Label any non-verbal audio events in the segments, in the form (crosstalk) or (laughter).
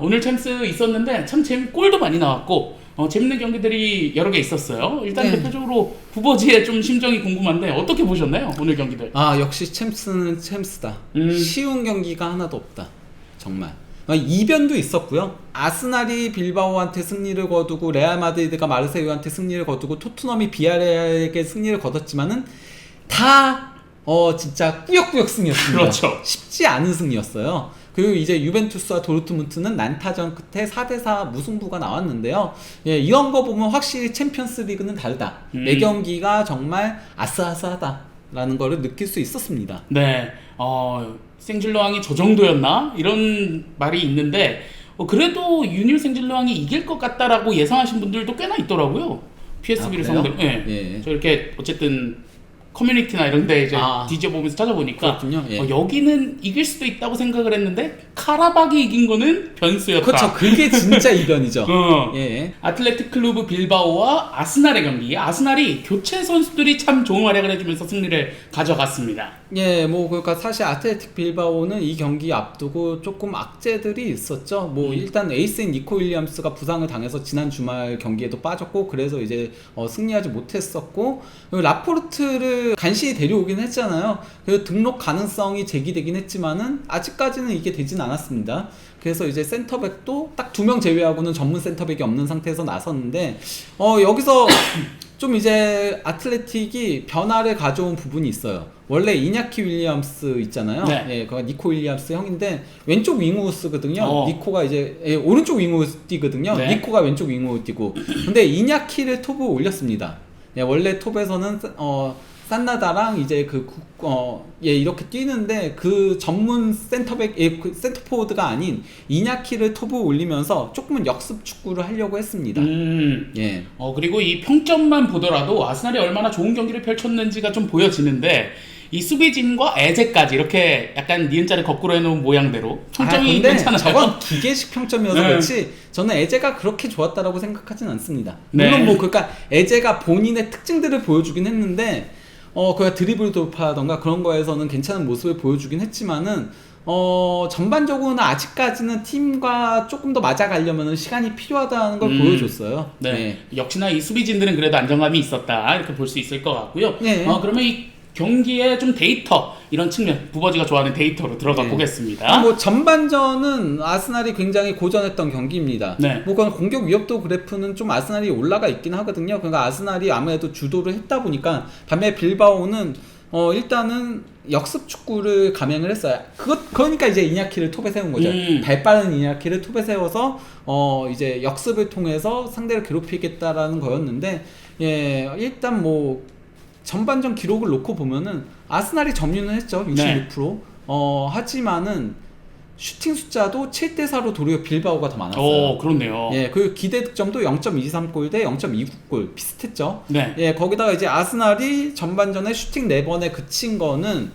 오늘 챔스 있었는데 참 재미 골도 많이 나왔고 어, 재밌는 경기들이 여러 개 있었어요. 일단 네. 대표적으로 부버지의 좀 심정이 궁금한데 어떻게 보셨나요? 오늘 경기들. 아 역시 챔스는 챔스다. 음. 쉬운 경기가 하나도 없다. 정말. 아, 이변도 있었고요. 아스날이 빌바오한테 승리를 거두고 레알 마드리드가 마르세유한테 승리를 거두고 토트넘이 비아레알에게 승리를 거뒀지만은 다 어, 진짜 꾸역꾸역 승이었습니다. 그렇죠. 쉽지 않은 승이었어요. 그리고 이제 유벤투스와 도르트문트는 난타전 끝에 4대4 무승부가 나왔는데요. 예, 이런 거 보면 확실히 챔피언스 리그는 다르다. 음. 매 경기가 정말 아슬아슬하다라는 거를 느낄 수 있었습니다. 네. 어, 생질러왕이 저 정도였나? 이런 말이 있는데 어, 그래도 윤일 생질러왕이 이길 것 같다라고 예상하신 분들도 꽤나 있더라고요. PSB를 아? 상대로. 예. 예. 저 이렇게 어쨌든 커뮤니티나 이런 데 이제 아. 뒤져보면서 찾아보니까 그렇군요. 예. 어, 여기는 이길 수도 있다고 생각을 했는데 카라박이 이긴 거는 변수였다. 그렇죠. 그게 진짜 이변이죠. (laughs) 어. 예. 아틀레틱 클루브 빌바오와 아스날의 경기. 아스날이 교체 선수들이 참 좋은 활약을 해주면서 승리를 가져갔습니다. 예, 뭐 그러니까 사실 아틀레틱 빌바오는 이 경기 앞두고 조금 악재들이 있었죠. 뭐 음. 일단 에이스인 니코 윌리엄스가 부상을 당해서 지난 주말 경기에도 빠졌고 그래서 이제 어, 승리하지 못했었고 라포르트를 간신히 데려오긴 했잖아요. 그래서 등록 가능성이 제기되긴 했지만은 아직까지는 이게 되진 않았습니다. 그래서 이제 센터백도 딱 두 명 제외하고는 전문 센터백이 없는 상태에서 나섰는데 어 여기서 좀 이제 아틀레틱이 변화를 가져온 부분이 있어요. 원래 이냐키 윌리엄스 있잖아요. 네. 예, 그가 니코 윌리엄스 형인데 왼쪽 윙우 쓰거든요. 어. 니코가 이제 예, 오른쪽 윙우 뛰거든요. 네. 니코가 왼쪽 윙우 뛰고. 근데 이냐키를 톱에 올렸습니다. 예, 원래 톱에서는 어 산나다랑 이제 그, 국- 어, 예, 이렇게 뛰는데 그 전문 센터백, 예, 그 센터포워드가 아닌 이냐키를 톱에 올리면서 조금은 역습 축구를 하려고 했습니다. 음. 예. 어 그리고 이 평점만 보더라도 아스날이 얼마나 좋은 경기를 펼쳤는지가 좀 보여지는데 이 수비진과 에제까지 이렇게 약간 니은자를 거꾸로 해놓은 모양대로 평점이 아, 괜찮아요. 저건 기계식 평점이어서 네. 그렇지 저는 에제가 그렇게 좋았다라고 생각하진 않습니다. 네. 물론 뭐 그러니까 에제가 본인의 특징들을 보여주긴 했는데 어 그가 드리블 돌파하던가 그런 거에서는 괜찮은 모습을 보여주긴 했지만은 어 전반적으로는 아직까지는 팀과 조금 더 맞아가려면 시간이 필요하다는 걸 음. 보여줬어요. 네. 역시나 이 수비진들은 그래도 안정감이 있었다 이렇게 볼 수 있을 것 같고요. 네. 어 그러면 이 경기에 좀 데이터 이런 측면 부버지가 좋아하는 데이터로 들어가 네. 보겠습니다. 뭐 전반전은 아스날이 굉장히 고전했던 경기입니다. 네. 뭐 그건 공격 위협도 그래프는 좀 아스날이 올라가 있긴 하거든요. 그러니까 아스날이 아무래도 주도를 했다 보니까 반면 빌바오는 어 일단은 역습 축구를 감행을 했어요. 그것 그러니까 이제 이냐키를 톱에 세운 거죠. 음. 발 빠른 이냐키를 톱에 세워서 어 이제 역습을 통해서 상대를 괴롭히겠다라는 거였는데 예 일단 뭐 전반전 기록을 놓고 보면은 아스날이 점유는 했죠 66%. 네. 어 하지만은 슈팅 숫자도 7대 4로 도리어 빌바오가 더 많았어요. 오 그렇네요. 예, 그 기대 득점도 0.23골 대 0.29골 비슷했죠. 네. 예, 거기다가 이제 아스날이 전반전에 슈팅 4번에 그친 거는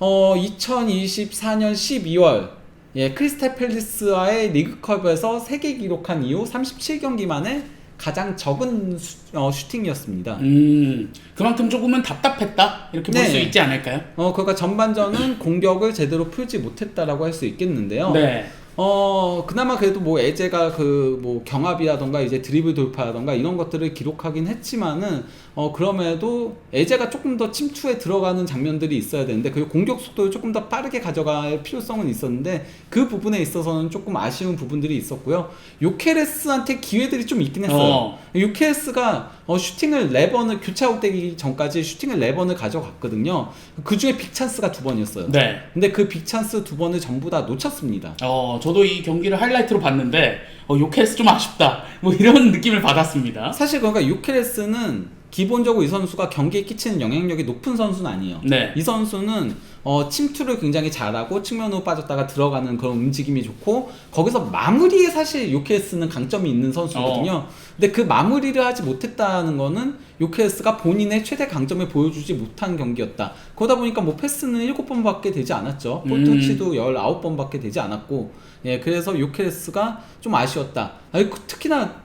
어 2024년 12월 예, 크리스탈 팰리스와의 리그컵에서 3개 기록한 이후 37경기 만에 가장 적은 슈, 어, 슈팅이었습니다. 음 그만큼 조금은 답답했다 이렇게 볼 네. 수 있지 않을까요? 어, 그러니까 전반전은 (clears throat) 공격을 제대로 풀지 못했다라고 할 수 있겠는데요. 네. 어 그나마 그래도 뭐 에제가 그 뭐 경합이라던가 이제 드리블 돌파라던가 이런 것들을 기록하긴 했지만은 어 그럼에도 에제가 조금 더 침투에 들어가는 장면들이 있어야 되는데 그리고 공격 속도를 조금 더 빠르게 가져갈 필요성은 있었는데 그 부분에 있어서는 조금 아쉬운 부분들이 있었고요 요케레스한테 기회들이 좀 있긴 했어요 어. 요케레스가 어, 슈팅을 4번을 교체 아웃되기 전까지 슈팅을 4번을 가져갔거든요 그 중에 빅 찬스가 두 번이었어요 네. 근데 그 빅 찬스 두 번을 전부 다 놓쳤습니다 어, 저도 이 경기를 하이라이트로 봤는데, 어, 요케스 좀 아쉽다. 뭐 이런 느낌을 받았습니다. 사실 그러니까 유케레스는 기본적으로 이 선수가 경기에 끼치는 영향력이 높은 선수는 아니에요. 네. 이 선수는 어, 침투를 굉장히 잘하고 측면으로 빠졌다가 들어가는 그런 움직임이 좋고 거기서 마무리에 사실 요케레스는 강점이 있는 선수거든요. 어. 근데 그 마무리를 하지 못했다는 거는 요케레스가 본인의 최대 강점을 보여주지 못한 경기였다. 그러다 보니까 뭐 패스는 7번밖에 되지 않았죠. 음. 볼터치도 19번밖에 되지 않았고 예, 그래서 요케레스가 좀 아쉬웠다. 아니, 그 특히나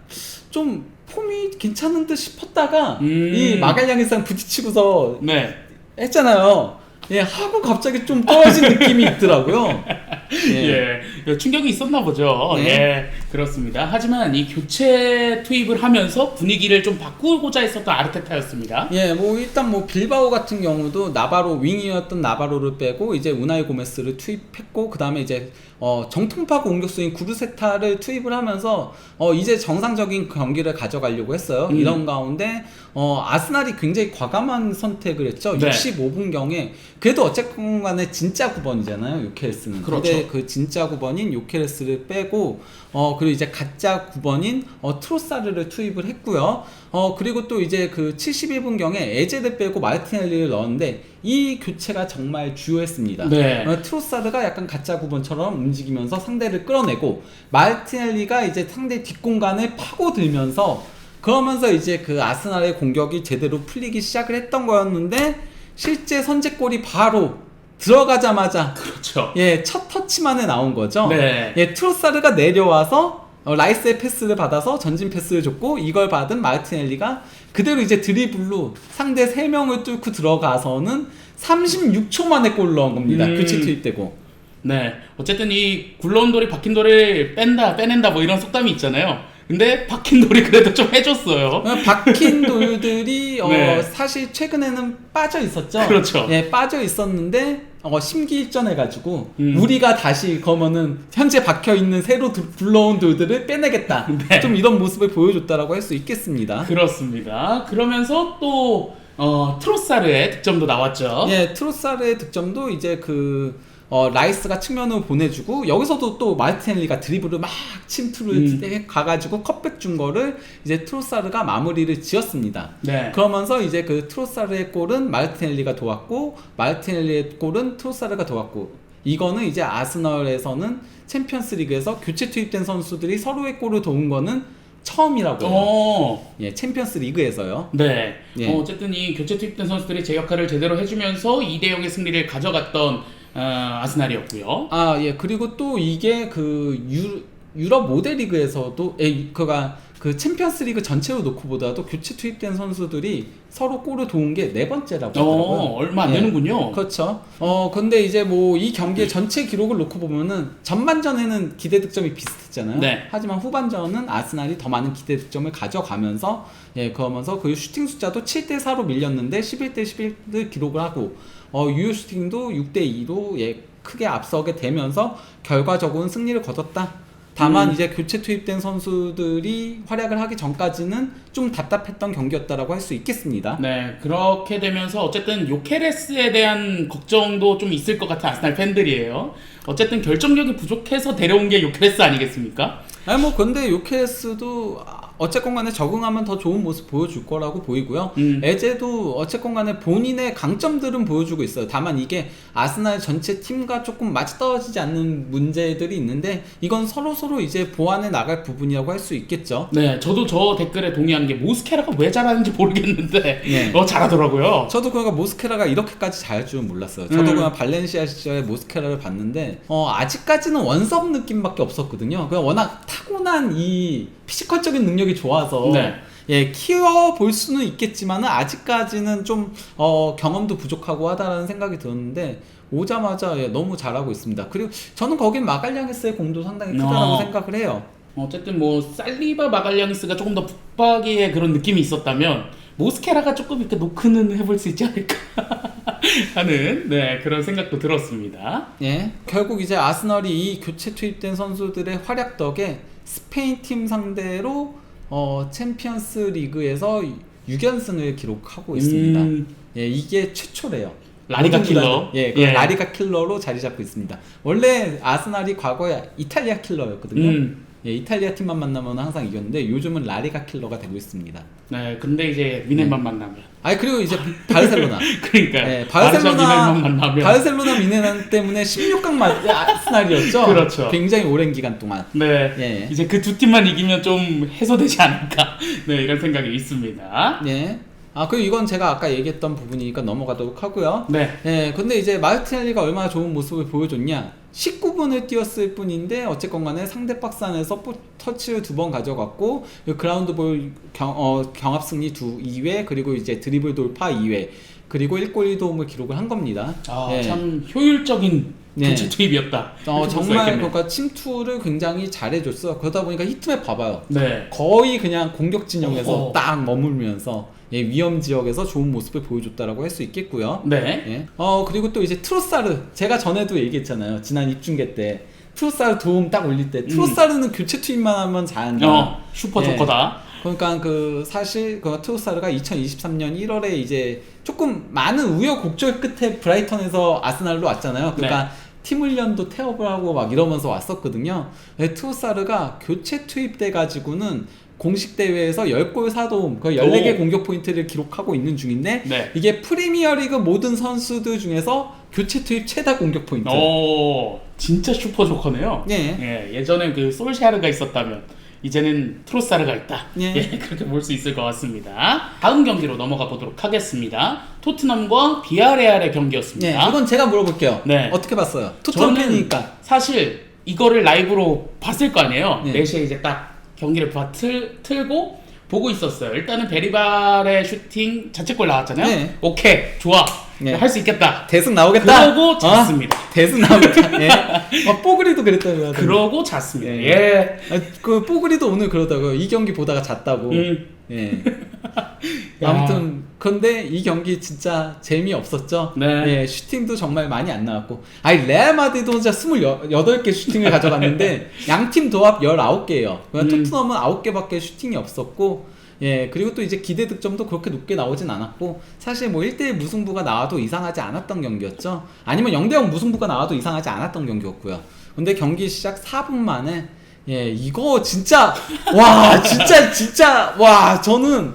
좀 폼이 괜찮은 듯 싶었다가 음. 이 마갈량이랑 부딪히고서 네. 했잖아요. 예, 하고 갑자기 좀 떨어진 느낌이 있더라고요. (laughs) 예. 충격이 있었나 보죠. 네. 예, 그렇습니다. 하지만 이 교체 투입을 하면서 분위기를 좀 바꾸고자 했었던 아르테타였습니다. 예, 뭐 일단 뭐 빌바오 같은 경우도 나바로 윙이었던 나바로를 빼고 이제 우나이 고메스를 투입했고 그 다음에 이제 어, 정통파 공격수인 구르세타를 투입을 하면서 어, 이제 정상적인 경기를 가져가려고 했어요. 음. 이런 가운데 어, 아스날이 굉장히 과감한 선택을 했죠. 네. 65분경에 그래도 어쨌건 간에 진짜 9번이잖아요. 요케레스는. 그렇죠. 근데 그 진짜 9번 인 요케레스를 빼고 어 그리고 이제 가짜 9번인 어 트로사르를 투입을 했고요. 어 그리고 또 이제 그 71분경에 에제를 빼고 마르티넬리를 넣었는데 이 교체가 정말 주요했습니다. 네. 어, 트로사르가 약간 가짜 9번처럼 움직이면서 상대를 끌어내고 마르티넬리가 이제 상대 뒷공간을 파고들면서 그러면서 이제 그 아스날의 공격이 제대로 풀리기 시작을 했던 거였는데 실제 선제골이 바로 들어가자마자 그렇죠. 예, 첫 터치만에 나온 거죠. 네. 예, 트로사르가 내려와서 어, 라이스의 패스를 받아서 전진 패스를 줬고 이걸 받은 마르티넬리가 그대로 이제 드리블로 상대 3명을 뚫고 들어가서는 36초 만에 골 넣은 겁니다. 음. 교체 투입되고. 네. 어쨌든 이 굴러온 돌이 박힌 돌을 뺀다, 빼낸다 뭐 이런 속담이 있잖아요. 근데 박힌 돌이 그래도 좀 해줬어요. 어, 박힌 돌들이 (laughs) 어, 네. 사실 최근에는 빠져 있었죠. 그렇죠. 예, 빠져 있었는데 어, 심기일전해가지고 음. 우리가 다시 그러면은 현재 박혀 있는 새로 두- 굴러온 돌들을 빼내겠다. (laughs) 네. 좀 이런 모습을 보여줬다라고 할 수 있겠습니다. 그렇습니다. 그러면서 또 어, 트로사르의 득점도 나왔죠. 예, 트로사르의 득점도 이제 그 어, 라이스가 측면으로 보내주고 여기서도 또 마르티넬리가 드리블을 막 침투를 음. 해 가가지고 컵백 준 거를 이제 트로사르가 마무리를 지었습니다. 네. 그러면서 이제 그 트로사르의 골은 마르티넬리가 도왔고 마르티넬리의 골은 트로사르가 도왔고 이거는 이제 아스널에서는 챔피언스리그에서 교체 투입된 선수들이 서로의 골을 도운 거는 처음이라고 해요. 어. 예, 챔피언스 리그에서요. 네. 예. 어, 어쨌든 이 교체 투입된 선수들이 제 역할을 제대로 해주면서 2대 0의 승리를 가져갔던 어, 아스날이었고요. 아, 예. 그리고 또 이게 그 유, 유럽 모델리그에서도 에, 그가 그 챔피언스 리그 전체로 놓고 보더라도 교체 투입된 선수들이 서로 골을 도운 게 네 번째라고 하더라고요. 어, 얼마 안 예. 되는군요. 그렇죠. 어 근데 이제 뭐 이 경기의 전체 기록을 놓고 보면은 전반전에는 기대 득점이 비슷했잖아요. 네. 하지만 후반전은 아스날이 더 많은 기대 득점을 가져가면서 예 그러면서 그 슈팅 숫자도 7대 4로 밀렸는데 11대 11을 기록을 하고 어 유효 슈팅도 6대 2로 예 크게 앞서게 되면서 결과적으로는 승리를 거뒀다. 다만 음. 이제 교체 투입된 선수들이 활약을 하기 전까지는 좀 답답했던 경기였다라고 할 수 있겠습니다. 네, 그렇게 되면서 어쨌든 요케레스에 대한 걱정도 좀 있을 것 같은 아스날 팬들이에요. 어쨌든 결정력이 부족해서 데려온 게 요케레스 아니겠습니까? 아니 뭐 근데 요케스도 어쨌건 간에 적응하면 더 좋은 모습 보여줄 거라고 보이고요. 음. 에제도 어쨌건 간에 본인의 강점들은 보여주고 있어요. 다만 이게 아스날 전체 팀과 조금 맞떨어지지 않는 문제들이 있는데 이건 서로 서로 이제 보완해 나갈 부분이라고 할 수 있겠죠. 네, 저도 저 댓글에 동의하는 게 모스케라가 왜 잘하는지 모르겠는데 예. (laughs) 어 잘하더라고요. 저도 그가 모스케라가 이렇게까지 잘할 줄은 몰랐어요. 저도 음. 그냥 발렌시아 시절에 모스케라를 봤는데 어, 아직까지는 원섭 느낌밖에 없었거든요. 그냥 워낙 타고난 이 피지컬적인 능력이 좋아서 네. 예 키워 볼 수는 있겠지만은 아직까지는 좀 어, 경험도 부족하고 하다라는 생각이 들었는데 오자마자 예, 너무 잘하고 있습니다. 그리고 저는 거긴 마갈량에스의 공도 상당히 크다라고 어. 생각을 해요. 어쨌든 뭐 살리바 마갈량스가 조금 더 북박이의 그런 느낌이 있었다면 모스케라가 조금 이렇게 노크는 해볼 수 있지 않을까 (laughs) 하는 네 그런 생각도 들었습니다. 예, 결국 이제 아스널이 이 교체 투입된 선수들의 활약 덕에 스페인 팀 상대로 어, 챔피언스 리그에서 6연승을 기록하고 있습니다. 음, 예, 이게 최초래요. 라리가 킬러. 예, 그 예. 라리가 킬러로 자리 잡고 있습니다. 원래 아스날이 과거에 이탈리아 킬러였거든요. 음. 예, 이탈리아 팀만 만나면 항상 이겼는데 요즘은 라리가 킬러가 되고 있습니다. 네, 근데 이제 미네만 만나면 아니 그리고 이제 바르셀로나 (laughs) 그러니까 네, 미네만 바르셀로나 만나면 바르셀로나 미네난 때문에 16강 맞 아스날이었죠. 그렇죠. 굉장히 오랜 기간 동안. 네 예. 이제 그 두 팀만 이기면 좀 해소되지 않을까 (laughs) 네 이런 생각이 있습니다. 예. 아 그리고 이건 제가 아까 얘기했던 부분이니까 넘어가도록 하고요. 네. 예. 근데 이제 마르티넬리가 얼마나 좋은 모습을 보여줬냐? 19분을 뛰었을 뿐인데 어쨌건 간에 상대 박스 안에서 볼- 터치를 두 번 가져갔고 그 그라운드 볼 경, 어, 경합 승리 두 2회 그리고 이제 드리블 돌파 2회 그리고 1골 1도움을 기록을 한 겁니다. 예. 아참 효율적인 네. 교체 투입이었다. 어, 정말. 그러니까 침투를 굉장히 잘해줬어. 그러다 보니까 히트맵 봐봐요. 네. 거의 그냥 공격 진영에서 어허. 딱 머물면서 예, 위험 지역에서 좋은 모습을 보여줬다라고 할 수 있겠고요. 네. 예. 어 그리고 또 이제 트로사르 제가 전에도 얘기했잖아요. 지난 입중계 때 트로사르 도움 딱 올릴 때 트로사르는 교체 투입만 하면 잘한다. 음. 어, 슈퍼 네. 조커다. 그러니까 그 사실 그 트로사르가 2023년 1월에 이제 조금 많은 우여곡절 끝에 브라이턴에서 아스날로 왔잖아요. 그러니까 네. 팀 훈련도 태업을 하고 막 이러면서 왔었거든요. 근데 트로사르가 교체 투입돼 가지고는 공식 대회에서 10골 4도움, 그 14개 오. 공격 포인트를 기록하고 있는 중인데 네. 이게 프리미어리그 모든 선수들 중에서 교체 투입 최다 공격 포인트. 오, 진짜 슈퍼 조커네요. 예. 예, 예전엔 그 솔샤르가 있었다면 이제는 트로사르가 있다. 예. 예, (laughs) 그렇게 볼 수 있을 것 같습니다. 다음 경기로 넘어가 보도록 하겠습니다. 토트넘과 비아레알의 네, 경기였습니다. 이건 제가 물어볼게요. 네. 어떻게 봤어요? 토트넘 저는 팬이니까. 사실 이거를 라이브로 봤을 거 아니에요. 네. 4시에 이제 딱 경기를 봐- 틀, 틀고 보고 있었어요. 일단은 베리발의 슈팅 자책골 나왔잖아요. 네. 오케이, 좋아. 네. 할수 있겠다. 대승 나오겠다. 그러고 잤습니다. 어? (laughs) 대승 나오겠다. 예. (laughs) 어, 뽀글이도 그랬다고요. 그러고 잤습니다. 네. 예. 아, 그 뽀글이도 오늘 그러다고요. 이 경기 보다가 잤다고. 음. 예. (laughs) 야. 아무튼 근데 이 경기 진짜 재미 없었죠. 네. 예, 슈팅도 정말 많이 안 나왔고. 아니 레알 마드리드 혼자 28개 슈팅을 가져갔는데 양 팀 도합 19개예요. 음. 토트넘은 9개밖에 슈팅이 없었고 예, 그리고 또 이제 기대 득점도 그렇게 높게 나오진 않았고 사실 뭐 1대1 무승부가 나와도 이상하지 않았던 경기였죠. 아니면 0대0 무승부가 나와도 이상하지 않았던 경기였고요. 근데 경기 시작 4분 만에 예, 이거 진짜 와, 진짜 진짜 와, 저는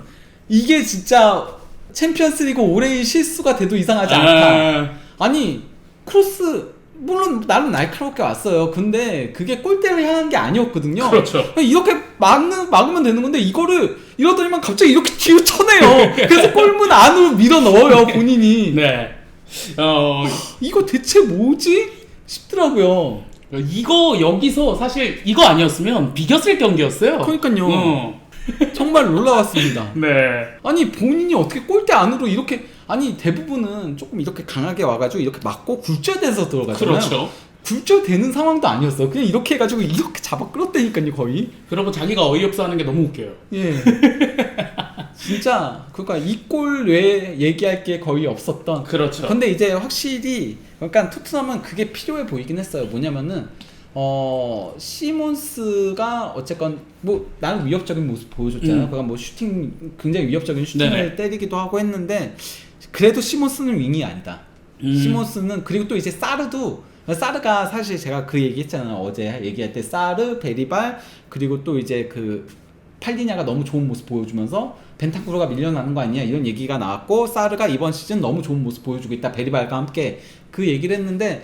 이게 진짜 챔피언스 리그 올해의 실수가 돼도 이상하지 않다. 아, 아니 크로스 물론 나름 날카롭게 왔어요. 근데 그게 골대를 향한 게 아니었거든요. 그렇죠. 이렇게 막는 막으면 되는 건데 이거를 이러더니만 갑자기 이렇게 뒤로 쳐내요. 그래서 골문 안으로 밀어 넣어요 본인이. 네. 어, 이거 대체 뭐지 싶더라고요. 이거 여기서 사실 이거 아니었으면 비겼을 경기였어요. 그러니까요. 어. 정말 놀라웠습니다. (laughs) 네. 아니 본인이 어떻게 골대 안으로 이렇게 아니 대부분은 조금 이렇게 강하게 와가지고 이렇게 맞고 굴절돼서 들어가잖아요. 그렇죠. 굴절되는 상황도 아니었어. 그냥 이렇게 해가지고 이렇게 잡아 끌었다니까요 거의. 그러고 자기가 어이없어 하는 게 너무 웃겨요. 예. (laughs) 진짜 그러니까 이 골 외에 얘기할 게 거의 없었던. 그렇죠. 근데 이제 확실히 그러니까 토트넘은 그게 필요해 보이긴 했어요. 뭐냐면은 어 시몬스가 어쨌건 뭐 나는 위협적인 모습 보여줬잖아요. 음. 그가 뭐 슈팅 굉장히 위협적인 슈팅을 네네. 때리기도 하고 했는데 그래도 시몬스는 윙이 아니다. 음. 시몬스는 그리고 또 이제 사르도 사르가 사실 제가 그 얘기했잖아요 어제 얘기할 때 사르 베리발 그리고 또 이제 그 팔리냐가 너무 좋은 모습 보여주면서 벤타쿠르가 밀려나는 거 아니냐 이런 얘기가 나왔고 사르가 이번 시즌 너무 좋은 모습 보여주고 있다 베리발과 함께 그 얘기를 했는데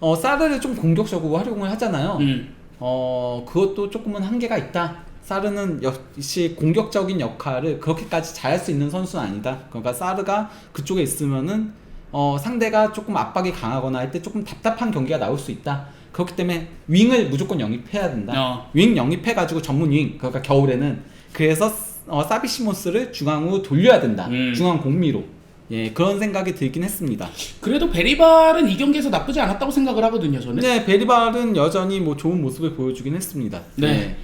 어 사르를 좀 공격적으로 활용을 하잖아요 음. 어 그것도 조금은 한계가 있다. 사르는 역시 공격적인 역할을 그렇게까지 잘할 수 있는 선수는 아니다. 그러니까 사르가 그쪽에 있으면은 어 상대가 조금 압박이 강하거나 할 때 조금 답답한 경기가 나올 수 있다. 그렇기 때문에 윙을 무조건 영입해야 된다. 어. 윙 영입해가지고 전문 윙 그러니까 겨울에는 그래서 어, 사비시모스를 중앙으로 돌려야 된다. 음. 중앙 공미로 예 그런 생각이 들긴 했습니다. 그래도 베리발은 이 경기에서 나쁘지 않았다고 생각을 하거든요. 저는. 근데 베리발은 여전히 뭐 좋은 모습을 보여주긴 했습니다. 네. 예.